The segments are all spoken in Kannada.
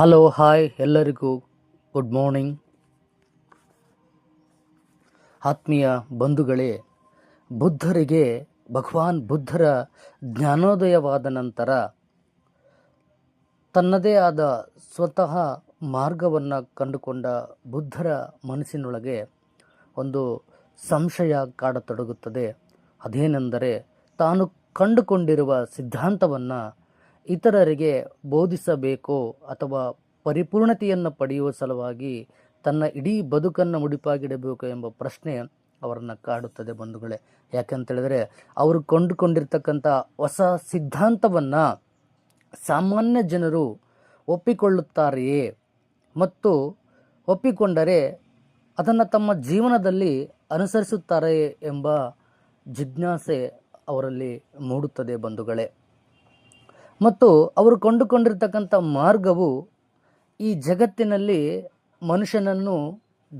ಹಲೋ ಹಾಯ್ ಎಲ್ಲರಿಗೂ ಗುಡ್ ಮಾರ್ನಿಂಗ್ ಆತ್ಮೀಯ ಬಂಧುಗಳೇ, ಬುದ್ಧರಿಗೆ, ಭಗವಾನ್ ಬುದ್ಧರ ಜ್ಞಾನೋದಯವಾದ ನಂತರ ತನ್ನದೇ ಆದ ಸ್ವತಃ ಮಾರ್ಗವನ್ನು ಕಂಡುಕೊಂಡ ಬುದ್ಧರ ಮನಸ್ಸಿನೊಳಗೆ ಒಂದು ಸಂಶಯ ಕಾಡತೊಡಗುತ್ತದೆ. ಅದೇನೆಂದರೆ ತಾನು ಕಂಡುಕೊಂಡಿರುವ ಸಿದ್ಧಾಂತವನ್ನು ಇತರರಿಗೆ ಬೋಧಿಸಬೇಕೋ ಅಥವಾ ಪರಿಪೂರ್ಣತೆಯನ್ನು ಪಡೆಯುವ ಸಲುವಾಗಿ ತನ್ನ ಇಡೀ ಬದುಕನ್ನು ಮುಡಿಪಾಗಿಡಬೇಕು ಎಂಬ ಪ್ರಶ್ನೆ ಅವರನ್ನು ಕಾಡುತ್ತದೆ ಬಂಧುಗಳೇ. ಯಾಕಂತೇಳಿದರೆ ಅವರು ಕೊಂಡುಕೊಂಡಿರ್ತಕ್ಕಂಥ ಹೊಸ ಸಿದ್ಧಾಂತವನ್ನು ಸಾಮಾನ್ಯ ಜನರು ಒಪ್ಪಿಕೊಳ್ಳುತ್ತಾರೆಯೇ? ಮತ್ತು ಒಪ್ಪಿಕೊಂಡರೆ ಅದನ್ನು ತಮ್ಮ ಜೀವನದಲ್ಲಿ ಅನುಸರಿಸುತ್ತಾರೆಯೇ ಎಂಬ ಜಿಜ್ಞಾಸೆ ಅವರಲ್ಲಿ ಮೂಡುತ್ತದೆ ಬಂಧುಗಳೇ. ಮತ್ತು ಅವರು ಕೊಂಡುಕೊಂಡಿರ್ತಕ್ಕಂಥ ಮಾರ್ಗವು ಈ ಜಗತ್ತಿನಲ್ಲಿ ಮನುಷ್ಯನನ್ನು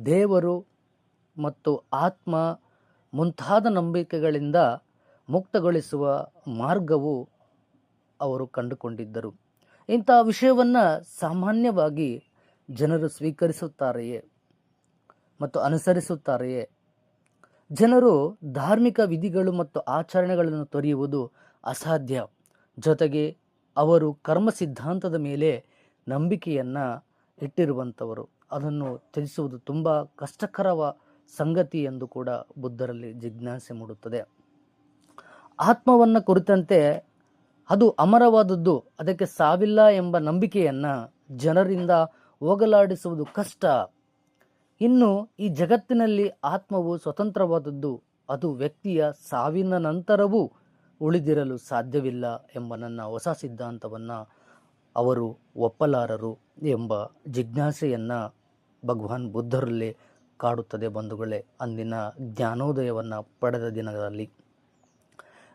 ದೇವರು ಮತ್ತು ಆತ್ಮ ಮುಂತಾದ ನಂಬಿಕೆಗಳಿಂದ ಮುಕ್ತಗೊಳಿಸುವ ಮಾರ್ಗವು ಅವರು ಕಂಡುಕೊಂಡಿದ್ದರು. ಇಂಥ ವಿಷಯವನ್ನು ಸಾಮಾನ್ಯವಾಗಿ ಜನರು ಸ್ವೀಕರಿಸುತ್ತಾರೆಯೇ ಮತ್ತು ಅನುಸರಿಸುತ್ತಾರೆಯೇ? ಜನರು ಧಾರ್ಮಿಕ ವಿಧಿಗಳು ಮತ್ತು ಆಚರಣೆಗಳನ್ನು ತೊರೆಯುವುದು ಅಸಾಧ್ಯ. ಜೊತೆಗೆ ಅವರು ಕರ್ಮ ಸಿದ್ಧಾಂತದ ಮೇಲೆ ನಂಬಿಕೆಯನ್ನು ಇಟ್ಟಿರುವಂಥವರು. ಅದನ್ನು ತ್ಯಜಿಸುವುದು ತುಂಬ ಕಷ್ಟಕರವ ಸಂಗತಿ ಎಂದು ಕೂಡ ಬುದ್ಧರಲ್ಲಿ ಜಿಜ್ಞಾಸೆ ಮೂಡುತ್ತದೆ. ಆತ್ಮವನ್ನು ಕುರಿತಂತೆ ಅದು ಅಮರವಾದದ್ದು, ಅದಕ್ಕೆ ಸಾವಿಲ್ಲ ಎಂಬ ನಂಬಿಕೆಯನ್ನು ಜನರಿಂದ ಹೋಗಲಾಡಿಸುವುದು ಕಷ್ಟ. ಇನ್ನು ಈ ಜಗತ್ತಿನಲ್ಲಿ ಆತ್ಮವು ಸ್ವತಂತ್ರವಾದದ್ದು, ಅದು ವ್ಯಕ್ತಿಯ ಸಾವಿನ ನಂತರವೂ ಉಳಿದಿರಲು ಸಾಧ್ಯವಿಲ್ಲ ಎಂಬ ನನ್ನ ಹೊಸ ಸಿದ್ಧಾಂತವನ್ನು ಅವರು ಒಪ್ಪಲಾರರು ಎಂಬ ಜಿಜ್ಞಾಸೆಯನ್ನು ಭಗವಾನ್ ಬುದ್ಧರಲ್ಲಿ ಕಾಡುತ್ತದೆ ಬಂಧುಗಳೇ. ಅಂದಿನ ಜ್ಞಾನೋದಯವನ್ನು ಪಡೆದ ದಿನಗಳಲ್ಲಿ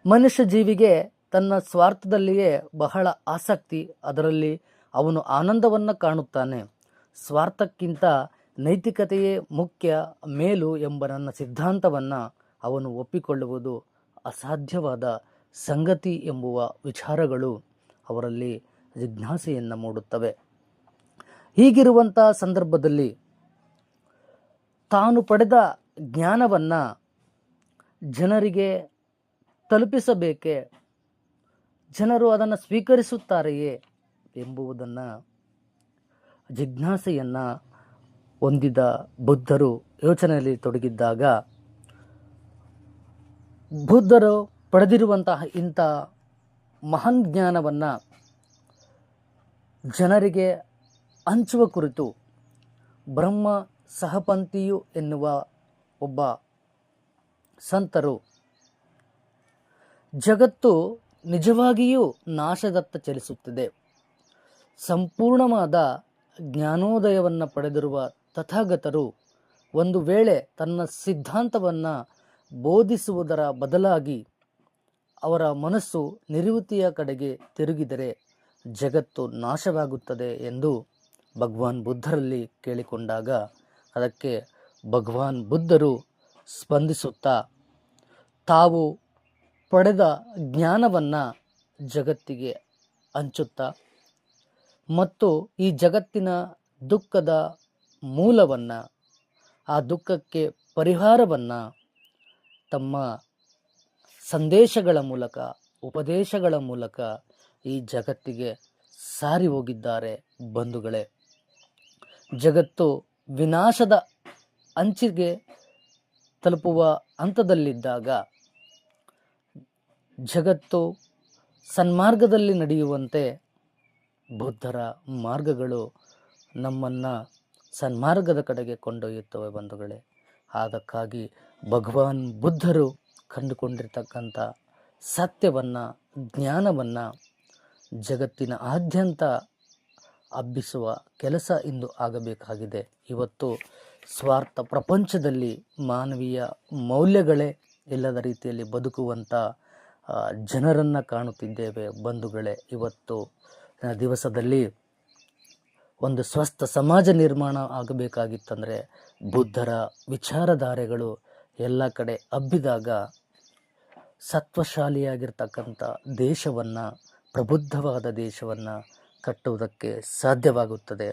ಮನುಷ್ಯ ಜೀವಿಗೆ ತನ್ನ ಸ್ವಾರ್ಥದಲ್ಲಿಯೇ ಬಹಳ ಆಸಕ್ತಿ. ಅದರಲ್ಲಿ ಅವನು ಆನಂದವನ್ನು ಕಾಣುತ್ತಾನೆ. ಸ್ವಾರ್ಥಕ್ಕಿಂತ ನೈತಿಕತೆಯೇ ಮುಖ್ಯ ಮೇಲು ಎಂಬ ನನ್ನ ಸಿದ್ಧಾಂತವನ್ನು ಅವನು ಒಪ್ಪಿಕೊಳ್ಳುವುದು ಅಸಾಧ್ಯವಾದ ಸಂಗತಿ ಎಂಬುವ ವಿಚಾರಗಳು ಅವರಲ್ಲಿ ಜಿಜ್ಞಾಸೆಯನ್ನು ಮೂಡುತ್ತವೆ. ಹೀಗಿರುವಂಥ ಸಂದರ್ಭದಲ್ಲಿ ತಾನು ಪಡೆದ ಜ್ಞಾನವನ್ನು ಜನರಿಗೆ ತಲುಪಿಸಬೇಕೆ, ಜನರು ಅದನ್ನು ಸ್ವೀಕರಿಸುತ್ತಾರೆಯೇ ಎಂಬುವುದನ್ನು ಜಿಜ್ಞಾಸೆಯನ್ನು ಹೊಂದಿದ ಬುದ್ಧರು ಯೋಚನೆಯಲ್ಲಿ ತೊಡಗಿದ್ದಾಗ ಬುದ್ಧರು ಪಡೆದಿರುವಂತಹ ಇಂಥ ಮಹಾನ್ ಜ್ಞಾನವನ್ನು ಜನರಿಗೆ ಹಂಚುವ ಕುರಿತು ಬ್ರಹ್ಮ ಸಹಪಂಥಿಯು ಎನ್ನುವ ಒಬ್ಬ ಸಂತರು ಜಗತ್ತು ನಿಜವಾಗಿಯೂ ನಾಶದತ್ತ ಚಲಿಸುತ್ತಿದೆ. ಸಂಪೂರ್ಣವಾದ ಜ್ಞಾನೋದಯವನ್ನು ಪಡೆದಿರುವ ತಥಾಗತರು ಒಂದು ವೇಳೆ ತನ್ನ ಸಿದ್ಧಾಂತವನ್ನು ಬೋಧಿಸುವುದರ ಬದಲಾಗಿ ಅವರ ಮನಸ್ಸು ನಿವೃತ್ತಿಯ ಕಡೆಗೆ ತಿರುಗಿದರೆ ಜಗತ್ತು ನಾಶವಾಗುತ್ತದೆ ಎಂದು ಭಗವಾನ್ ಬುದ್ಧರಲ್ಲಿ ಕೇಳಿಕೊಂಡಾಗ ಅದಕ್ಕೆ ಭಗವಾನ್ ಬುದ್ಧರು ಸ್ಪಂದಿಸುತ್ತಾ, ತಾವು ಪಡೆದ ಜ್ಞಾನವನ್ನು ಜಗತ್ತಿಗೆ ಹಂಚುತ್ತಾ ಮತ್ತು ಈ ಜಗತ್ತಿನ ದುಃಖದ ಮೂಲವನ್ನು, ಆ ದುಃಖಕ್ಕೆ ಪರಿಹಾರವನ್ನು ತಮ್ಮ ಸಂದೇಶಗಳ ಮೂಲಕ, ಉಪದೇಶಗಳ ಮೂಲಕ ಈ ಜಗತ್ತಿಗೆ ಸಾರಿ ಹೋಗಿದ್ದಾರೆ ಬಂಧುಗಳೇ. ಜಗತ್ತು ವಿನಾಶದ ಅಂಚಿಗೆ ತಲುಪುವ ಹಂತದಲ್ಲಿದ್ದಾಗ, ಜಗತ್ತು ಸನ್ಮಾರ್ಗದಲ್ಲಿ ನಡೆಯುವಂತೆ ಬುದ್ಧರ ಮಾರ್ಗಗಳು ನಮ್ಮನ್ನು ಸನ್ಮಾರ್ಗದ ಕಡೆಗೆ ಕೊಂಡೊಯ್ಯುತ್ತವೆ ಬಂಧುಗಳೇ. ಅದಕ್ಕಾಗಿ ಭಗವಾನ್ ಬುದ್ಧರು ಕಂಡುಕೊಂಡಿರ್ತಕ್ಕಂಥ ಸತ್ಯವನ್ನು, ಜ್ಞಾನವನ್ನು ಜಗತ್ತಿನ ಆದ್ಯಂತ ಹಬ್ಬಿಸುವ ಕೆಲಸ ಇಂದು ಆಗಬೇಕಾಗಿದೆ. ಇವತ್ತು ಸ್ವಾರ್ಥ ಪ್ರಪಂಚದಲ್ಲಿ ಮಾನವೀಯ ಮೌಲ್ಯಗಳೇ ಇಲ್ಲದ ರೀತಿಯಲ್ಲಿ ಬದುಕುವಂಥ ಜನರನ್ನು ಕಾಣುತ್ತಿದ್ದೇವೆ ಬಂಧುಗಳೇ. ಇವತ್ತು ದಿವಸದಲ್ಲಿ ಒಂದು ಸ್ವಸ್ಥ ಸಮಾಜ ನಿರ್ಮಾಣ ಆಗಬೇಕಾಗಿತ್ತಂದರೆ ಬುದ್ಧರ ವಿಚಾರಧಾರೆಗಳು ಎಲ್ಲ ಕಡೆ ಹಬ್ಬಿದಾಗ ಸತ್ವಶಾಲಿಯಾಗಿರ್ತಕ್ಕಂಥ ದೇಶವನ್ನು ಪ್ರಬುದ್ಧವಾದ ದೇಶವನ್ನು ಕಟ್ಟುವುದಕ್ಕೆ ಸಾಧ್ಯವಾಗುತ್ತದೆ.